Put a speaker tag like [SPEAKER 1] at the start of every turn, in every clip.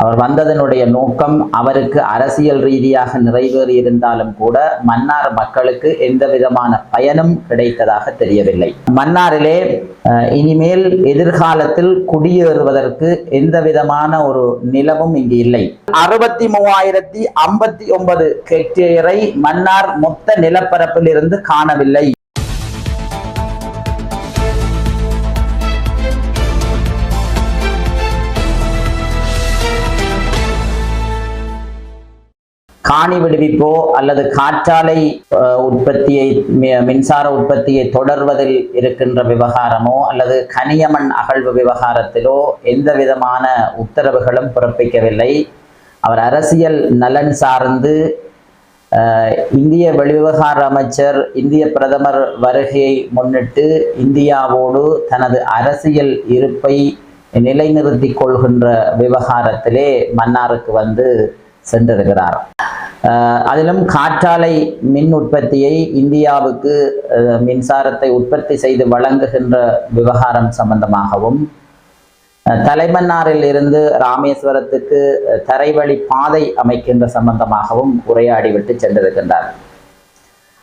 [SPEAKER 1] அவர் வந்ததனுடைய நோக்கம் அவருக்கு அரசியல் ரீதியாக நிறைவேறியிருந்தாலும் கூட மன்னார் மக்களுக்கு எந்த விதமான பயனும் கிடைத்ததாக தெரியவில்லை. மன்னாரிலே அஹ், இனிமேல் எதிர்காலத்தில் குடியேறுவதற்கு எந்த விதமான ஒரு நிலமும் இங்கு இல்லை. அறுபத்தி மூவாயிரத்தி ஐம்பத்தி ஒன்பது ஹெக்டேரை மன்னார் மொத்த நிலப்பரப்பில் இருந்து காணவில்லை. காணி விடுவிப்போ அல்லது காற்றாலை உற்பத்தியை மின்சார உற்பத்தியை தொடர்வதில் இருக்கின்ற விவகாரமோ அல்லது கனியமண் அகழ்வு விவகாரத்திலோ எந்த விதமான உத்தரவுகளும் பிறப்பிக்கவில்லை. அவர் அரசியல் நலன் சார்ந்து இந்திய வெளிவிவகார அமைச்சர் இந்திய பிரதமர் வருகையை முன்னிட்டு இந்தியாவோடு தனது அரசியல் இருப்பை நிலைநிறுத்திக் கொள்கின்ற விவகாரத்திலே மன்னாருக்கு வந்து சென்றிருக்கிறார். அதிலும் காற்றாலை மின் உற்பத்தியை இந்தியாவுக்கு அஹ், மின்சாரத்தை உற்பத்தி செய்து வழங்குகின்ற விவகாரம் சம்பந்தமாகவும் அஹ், தலைமன்னாரில் இருந்து ராமேஸ்வரத்துக்கு தரைவழி பாதை அமைக்கின்ற சம்பந்தமாகவும் உரையாடிவிட்டு சென்றிருக்கின்றார்.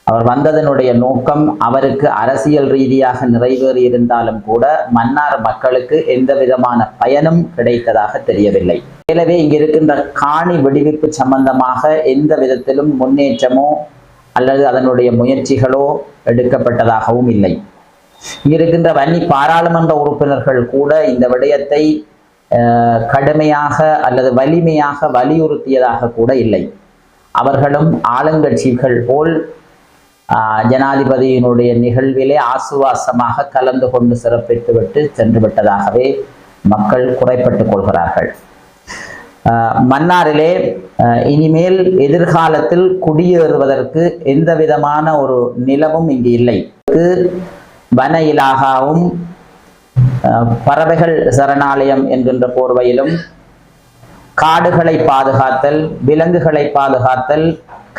[SPEAKER 1] அவர் வந்ததனுடைய நோக்கம் அவருக்கு அரசியல் ரீதியாக நிறைவேறி இருந்தாலும் கூட மன்னார் மக்களுக்கு எந்த விதமான பயனும் கிடைத்ததாக தெரியவில்லை. எனவே இங்கிருக்கின்ற காணி விடுவிப்பு சம்பந்தமாக எந்த விதத்திலும் முன்னேற்றமோ அல்லது அதனுடைய முயற்சிகளோ எடுக்கப்பட்டதாகவும் இல்லை. இங்கிருக்கின்ற வன்னி பாராளுமன்ற உறுப்பினர்கள் கூட இந்த விடயத்தை கடுமையாக அல்லது வலிமையாக வலியுறுத்தியதாக கூட இல்லை. அவர்களும் ஆளுங்கட்சிகள் போல் ஜனாதிபதியினுடைய நிகழ்விலே ஆசுவாசமாக கலந்து கொண்டு சிறப்பித்துவிட்டு சென்று விட்டதாகவே மக்கள் குறைப்பட்டுக் கொள்கிறார்கள். ஆஹ், மன்னாரிலே ஆஹ், இனிமேல் எதிர்காலத்தில் குடியேறுவதற்கு எந்த விதமான ஒரு நிலமும் இங்கு இல்லை. வன இலாகாவும் பறவைகள் சரணாலயம் என்கின்ற போர்வையிலும் காடுகளை பாதுகாத்தல் விலங்குகளை பாதுகாத்தல்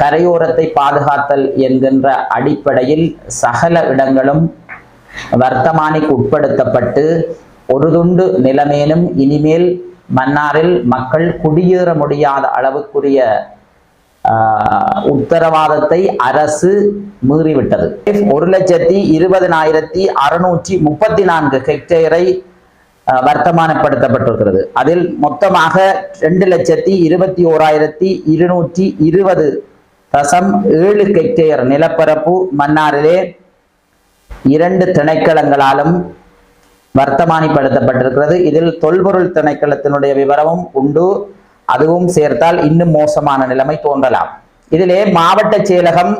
[SPEAKER 1] கரையோரத்தை பாதுகாத்தல் என்கின்ற அடிப்படையில் சகல இடங்களும் வர்த்தமானிக்கு உட்படுத்தப்பட்டு ஒரு துண்டு நிலமேனும் இனிமேல் மன்னாரில் மக்கள் குடியேற முடியாத அளவுக்குரிய உத்தரவாதத்தை அரசு மீறிவிட்டது. ஒரு லட்சத்தி இருபதனாயிரத்தி அறுநூற்றி முப்பத்தி நான்கு ஹெக்டேரை வர்த்தமானப்படுத்தப்பட்டிருக்கிறது. அதில் மொத்தமாக ரெண்டு லட்சத்தி இருபத்தி ஓராயிரத்தி இருநூற்றி இருபது தசம் ஏழு ஹெக்டேயர் நிலப்பரப்பு மன்னாரிலே இரண்டு திணைக்களங்களாலும் வர்த்தமானிப்படுத்தப்பட்டிருக்கிறது. இதில் தொல்பொருள் திணைக்களத்தினுடைய விவரமும் உண்டு. அதுவும் சேர்த்தால் இன்னும் மோசமான நிலைமை தோன்றலாம். இதிலே மாவட்ட செயலகம்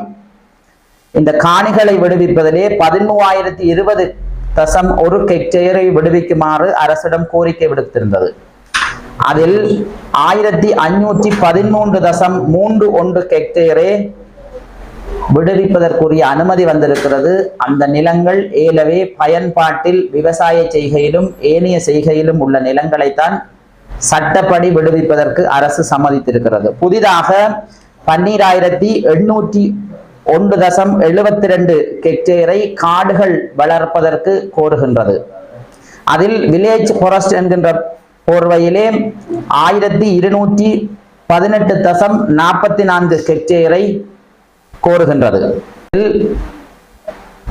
[SPEAKER 1] இந்த காணிகளை விடுவிப்பதிலே பதிமூவாயிரத்தி இருபது தசம் ஒரு ஹெக்டேயரை விடுவிக்குமாறு அரசிடம் கோரிக்கை விடுத்திருந்தது. அதில் ஆயிரத்தி அஞ்சூற்றி பதிமூன்று தசம் மூன்று ஒன்று ஹெக்டேரே விடுவிப்பதற்குரிய அனுமதி வந்திருக்கிறது. அந்த நிலங்கள் ஏலவே பயன்பாட்டில் விவசாய செய்கையிலும் ஏனைய செய்கையிலும் உள்ள நிலங்களைத்தான் சட்டப்படி விடுவிப்பதற்கு அரசு சம்மதித்திருக்கிறது. புதிதாக பன்னீராயிரத்தி எண்ணூற்றி ஒன்று தசம் எழுபத்தி ரெண்டு ஹெக்டேரை காடுகள் வளர்ப்பதற்கு கோருகின்றது. அதில் வில்லேஜ் ஃபாரஸ்ட் என்கின்ற போர்வையிலே ஆயிரத்தி இருநூற்றி பதினெட்டு தசம் நாற்பத்தி நான்கு ஹெக்டேரை கோருகின்றது.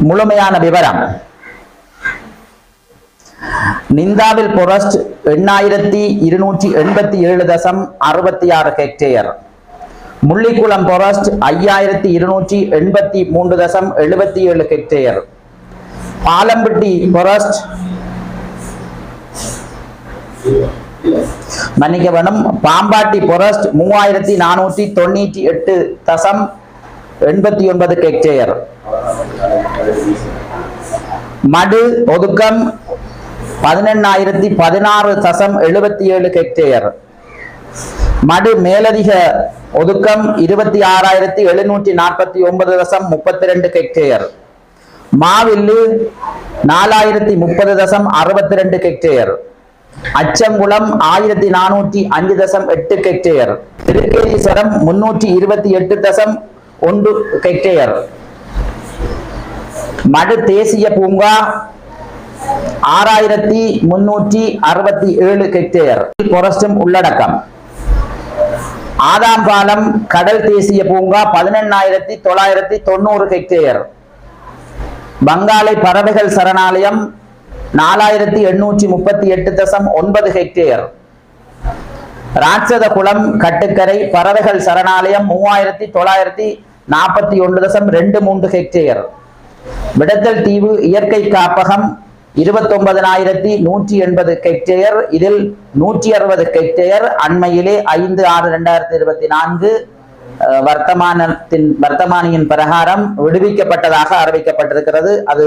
[SPEAKER 1] முழுமையான விவரம். நிந்தாவில் பொரஸ்ட் எண்ணாயிரத்தி இருநூற்றி எண்பத்தி ஏழு தசம் அறுபத்தி ஆறு ஹெக்டேயர். முள்ளிக்குளம் பொரஸ்ட் ஐயாயிரத்தி இருநூற்றி எண்பத்தி மூன்று தசம் எழுபத்தி ஏழு ஹெக்டேயர். பாலம்பட்டி பொரஸ்ட் மன்னிக்க வேணும் பாம்பாட்டி பொரஸ்ட் மூவாயிரத்தி நானூற்றி தொண்ணூற்றி எட்டு தசம் எண்பத்தி ஒன்பது ஹெக்டேயர் மடு ஒதுக்கம் பதினெண்ணாயிரத்தி பதினாறு தசம் எழுபத்தி ஏழு ஹெக்டேயர் மடு மேலதிக ஒதுக்கம் இருபத்தி ஆறாயிரத்தி எழுநூற்றி நாற்பத்தி ஒன்பது தசம் முப்பத்தி ரெண்டு ஹெக்டேயர் மாவில்லு நாலாயிரத்தி முப்பது தசம் அறுபத்தி ரெண்டு ஹெக்டேயர் அச்சங்குளம் ஆயிரத்தி நானூத்தி அஞ்சு தசம் எட்டு ஹெக்டேயர் திருக்கேதீஸ்வரம் முன்னூற்றி இருபத்தி எட்டு தசம் ஒன்று ஹெக்டேயர் மடு தேசிய பூங்கா ஆறாயிரத்தி முன்னூற்றி அறுபத்தி ஏழு ஹெக்டேயர் ஃபாரஸ்டும் உள்ளடக்கம். ஆதாம்பாலம் கடல் தேசிய பூங்கா பதினெண்ணாயிரத்தி தொள்ளாயிரத்தி தொண்ணூறு ஹெக்டேயர் பங்காலை பறவைகள் சரணாலயம் நாலாயிரத்தி எண்ணூற்றி முப்பத்தி எட்டு தசம் ஒன்பது ஹெக்டேர். ராட்சத குளம் கட்டுக்கரை பறவைகள் சரணாலயம் மூவாயிரத்தி தொள்ளாயிரத்தி நாற்பத்தி ஒன்று தசம் ரெண்டு மூன்று ஹெக்டேர். விடத்தல் தீவு இயற்கை காப்பகம் இருபத்தொன்பதனாயிரத்தி நூற்றி எண்பது ஹெக்டேயர் இதில் நூற்றி அறுபது ஹெக்டேயர் அண்மையிலே ஐந்து ஆறு ரெண்டாயிரத்தி இருபத்தி நான்கு வர்த்தமானத்தின் வர்த்தமானியின் பிரகாரம் விடுவிக்கப்பட்டதாக அறிவிக்கப்பட்டிருக்கிறது. அது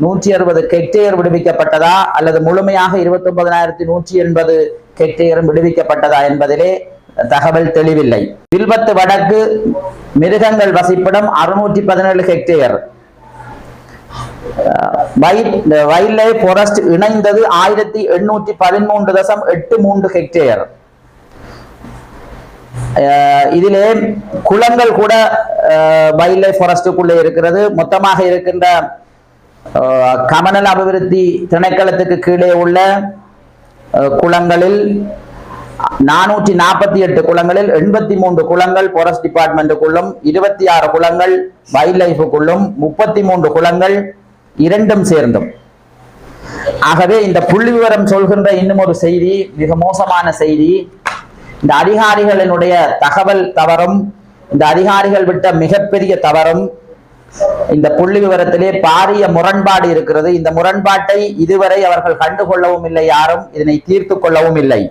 [SPEAKER 1] நூற்றி அறுபது ஹெக்டேர் விடுவிக்கப்பட்டதா அல்லது முழுமையாக இருபத்தி ஒன்பதனாயிரத்தி நூற்றி எண்பது ஹெக்டேரும் விடுவிக்கப்பட்டதா என்பதிலே தகவல் தெளிவில்லை. வில்பத்து வடக்கு மிருகங்கள் வசிப்பிடம் அறுநூற்றி பதினேழு ஹெக்டேயர் வைல்ட் லைஃப் ஃபாரஸ்ட் இணைந்தது ஆயிரத்தி எண்ணூற்றி பதிமூன்று தசம் எட்டு மூன்று ஹெக்டேயர் அஹ் இதிலே குளங்கள் கூட வைல்ட் லைஃப் ஃபாரஸ்டுக்குள்ளே இருக்கிறது. மொத்தமாக இருக்கின்ற கமனல் கமநல அபிவிருத்தி திணைக்களத்துக்கு கீழே உள்ள குளங்களில் நானூற்றி நாற்பத்தி எட்டு குளங்களில் எண்பத்தி மூன்று குளங்கள் ஃபாரஸ்ட் டிபார்ட்மெண்ட்டுக்குள்ளும் இருபத்தி ஆறு குளங்கள் வைல்ட் லைஃபுக்குள்ளும் முப்பத்தி மூன்று குளங்கள் இரண்டும் சேர்ந்தும். ஆகவே இந்த புள்ளி விவரம் சொல்கின்ற இன்னும் ஒரு செய்தி மிக மோசமான செய்தி. இந்த அதிகாரிகளினுடைய தகவல் தவறும் இந்த அதிகாரிகள் விட்ட மிகப்பெரிய தவறும் இந்த புள்ளி விவரத்திலே பாரிய முரண்பாடு இருக்கிறது. இந்த முரண்பாட்டை இதுவரை அவர்கள் கண்டுகொள்ளவும் இல்லை யாரும் இதனை தீர்த்து கொள்ளவும் இல்லை.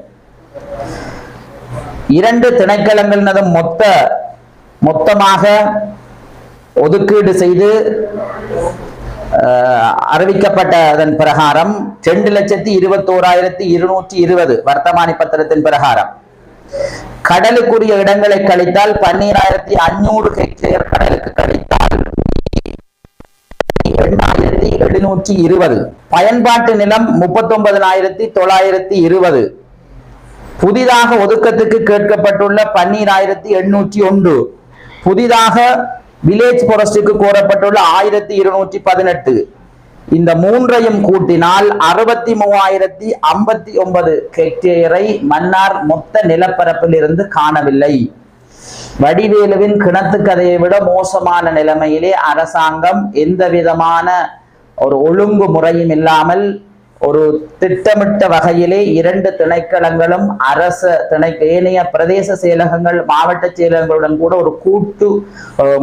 [SPEAKER 1] இரண்டு திணைக்களங்களினதும் மொத்த மொத்தமாக ஒதுக்கீடு செய்து அறிவிக்கப்பட்ட அதன் பிரகாரம் ரெண்டு லட்சத்தி இருபத்தோராயிரத்தி இருநூற்றி இருபது வர்த்தமானி பத்திரத்தின் பிரகாரம். கடலுக்குரிய இடங்களை கழித்தால் பன்னீராயிரத்தி அஞ்சூறு ஹெக்டேர் கடலுக்கு கழித்தால் இரண்டாயிரத்தி எழுநூற்றி இருபது. பயன்பாட்டு நிலம் முப்பத்தொன்பதனாயிரத்தி தொள்ளாயிரத்தி இருபது. புதிதாக ஒதுக்கத்துக்கு கேட்கப்பட்டுள்ள பன்னீராயிரத்தி எண்ணூற்றி ஒன்று. புதிதாக வில்லேஜ் ஃபாரஸ்டுக்கு கோரப்பட்டுள்ள ஆயிரத்தி இருநூற்றி பதினெட்டு. இந்த மூன்றையும் கூட்டினால் அறுபத்தி மூவாயிரத்தி ஐம்பத்தி ஒன்பது ஹெக்டேயரை மன்னார் மொத்த நிலப்பரப்பில் இருந்து காணவில்லை. வடிவேலுவின் கிணத்து கதையை விட மோசமான நிலைமையிலே அரசாங்கம் எந்த விதமான ஒரு ஒழுங்கு முறையும் இல்லாமல் ஒரு திட்டமிட்ட வகையிலே இரண்டு திணைக்களங்களும் அரச திணை ஏனைய பிரதேச செயலகங்கள் மாவட்ட செயலகங்களுடன் கூட ஒரு கூட்டு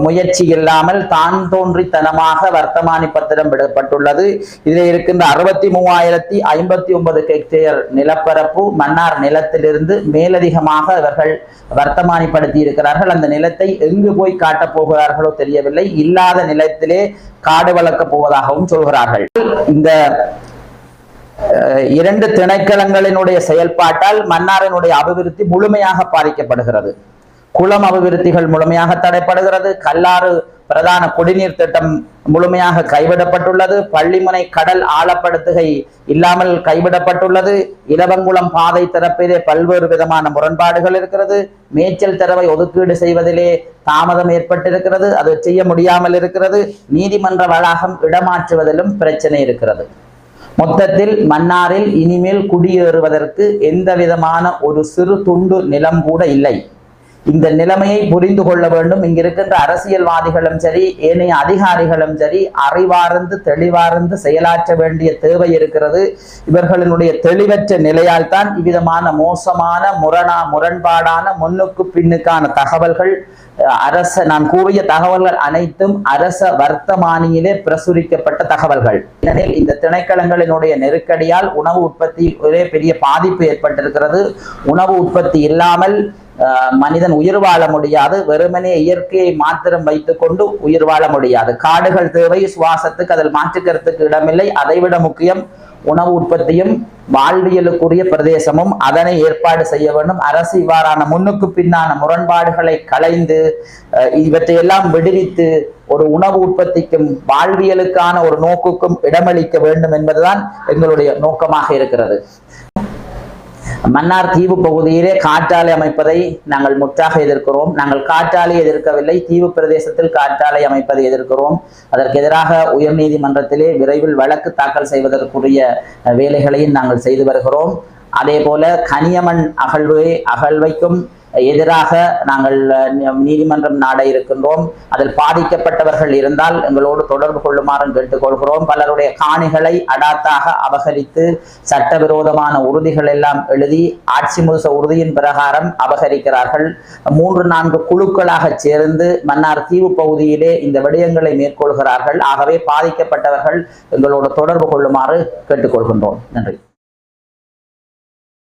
[SPEAKER 1] முயற்சி இல்லாமல் தான் தோன்றித்தனமாக வர்த்தமானி பத்திரம் விடப்பட்டுள்ளது. இதில் இருக்கின்ற அறுபத்தி மூவாயிரத்தி ஐம்பத்தி ஒன்பது ஹெக்டேர் நிலப்பரப்பு மன்னார் நிலத்திலிருந்து மேலதிகமாக இவர்கள் வர்த்தமானிப்படுத்தி இருக்கிறார்கள். அந்த நிலத்தை எங்கு போய் காட்டப் போகிறார்களோ தெரியவில்லை. இல்லாத நிலத்திலே காடு வளர்க்கப் போவதாகவும் சொல்கிறார்கள். இந்த இரண்டு திணைக்களங்களினுடைய செயல்பாட்டால் மன்னாரினுடைய அபிவிருத்தி முழுமையாக பாதிக்கப்படுகிறது. குளம் அபிவிருத்திகள் முழுமையாக தடைப்படுகிறது. கல்லாறு பிரதான குடிநீர் திட்டம் முழுமையாக கைவிடப்பட்டுள்ளது. பள்ளிமுனை கடல் ஆழப்படுத்துகை இல்லாமல் கைவிடப்பட்டுள்ளது. இலவங்குளம் பாதை திறப்பிலே பல்வேறு விதமான முரண்பாடுகள் இருக்கிறது. மேய்ச்சல் தரவை ஒதுக்கீடு செய்வதிலே தாமதம் ஏற்பட்டிருக்கிறது. அது செய்ய முடியாமல் இருக்கிறது. நீதிமன்ற வளாகம் இடமாற்றுவதிலும் பிரச்சனை இருக்கிறது. மொத்தத்தில் மன்னாரில் இனிமேல் குடியேறுவதற்கு எந்த விதமான ஒரு சிறு துண்டு நிலம் கூட இல்லை. இந்த நிலைமையை புரிந்து கொள்ள வேண்டும். இங்கிருக்கின்ற அரசியல்வாதிகளும் சரி ஏனைய அதிகாரிகளும் சரி அறிவார்ந்து தெளிவார்ந்து செயலாற்ற வேண்டிய தேவை இருக்கிறது. இவர்களினுடைய தெளிவற்ற நிலையால் தான் இவ்விதமான மோசமான முரணா முரண்பாடான முன்னுக்கு பின்னுக்கான தகவல்கள் அரச நான் கூறிய தகவல்கள் அனைத்தும் அரச வர்த்தமானியிலே பிரசுரிக்கப்பட்ட தகவல்கள். ஏனெனில் இந்த திணைக்களங்களினுடைய நெருக்கடியால் உணவு உற்பத்தி ஒரே பெரிய பாதிப்பு ஏற்பட்டிருக்கிறது. உணவு உற்பத்தி இல்லாமல் மனிதன் உயிர் வாழ முடியாது வெறுமனே இயற்கையை மாத்திரம் வைத்துக்கொண்டு உயிர் வாழ முடியாது. காடுகள் தேவை சுவாசத்துக்கு அதில் மாற்றுக்கிறதுக்கு இடமில்லை. அதைவிட முக்கியம் உணவு உற்பத்தியும் வாழ்வியலுக்குரிய பிரதேசமும் அதனை ஏற்பாடு செய்ய வேண்டும். அரசு இவ்வாறான முன்னுக்கு பின்னான முரண்பாடுகளை களைந்து அஹ், இவற்றையெல்லாம் விடுவித்து ஒரு உணவு உற்பத்திக்கும் வாழ்வியலுக்கான ஒரு நோக்குக்கும் இடமளிக்க வேண்டும் என்பதுதான் எங்களுடைய நோக்கமாக இருக்கிறது. மன்னார் தீவு பகுதியிலே காற்றாலை அமைப்பதை நாங்கள் முற்றாக எதிர்க்கிறோம். நாங்கள் காற்றாலை எதிர்க்கவில்லை. தீவு பிரதேசத்தில் காற்றாலை அமைப்பதை எதிர்க்கிறோம். அதற்கு எதிராக உயர்நீதிமன்றத்திலே விரைவில் வழக்கு தாக்கல் செய்வதற்குரிய வேலைகளையும் நாங்கள் செய்து வருகிறோம். அதே போல கனியமன் அகழ்வு அகழ்வைக்கும் எதிராக நாங்கள் நீதிமன்றம் நாட இருக்கின்றோம். அதில் பாதிக்கப்பட்டவர்கள் இருந்தால் எங்களோடு தொடர்பு கொள்ளுமாறும் கேட்டுக்கொள்கிறோம். பலருடைய காணிகளை அடாத்தாக அபகரித்து சட்டவிரோதமான உறுதிகள் எல்லாம் எழுதி ஆட்சி முழுச உறுதியின் பிரகாரம் அபகரிக்கிறார்கள். மூன்று நான்கு குழுக்களாக சேர்ந்து மன்னார் தீவு பகுதியிலே இந்த விடயங்களை மேற்கொள்கிறார்கள். ஆகவே பாதிக்கப்பட்டவர்கள் எங்களோடு தொடர்பு கொள்ளுமாறு கேட்டுக்கொள்கின்றோம். நன்றி.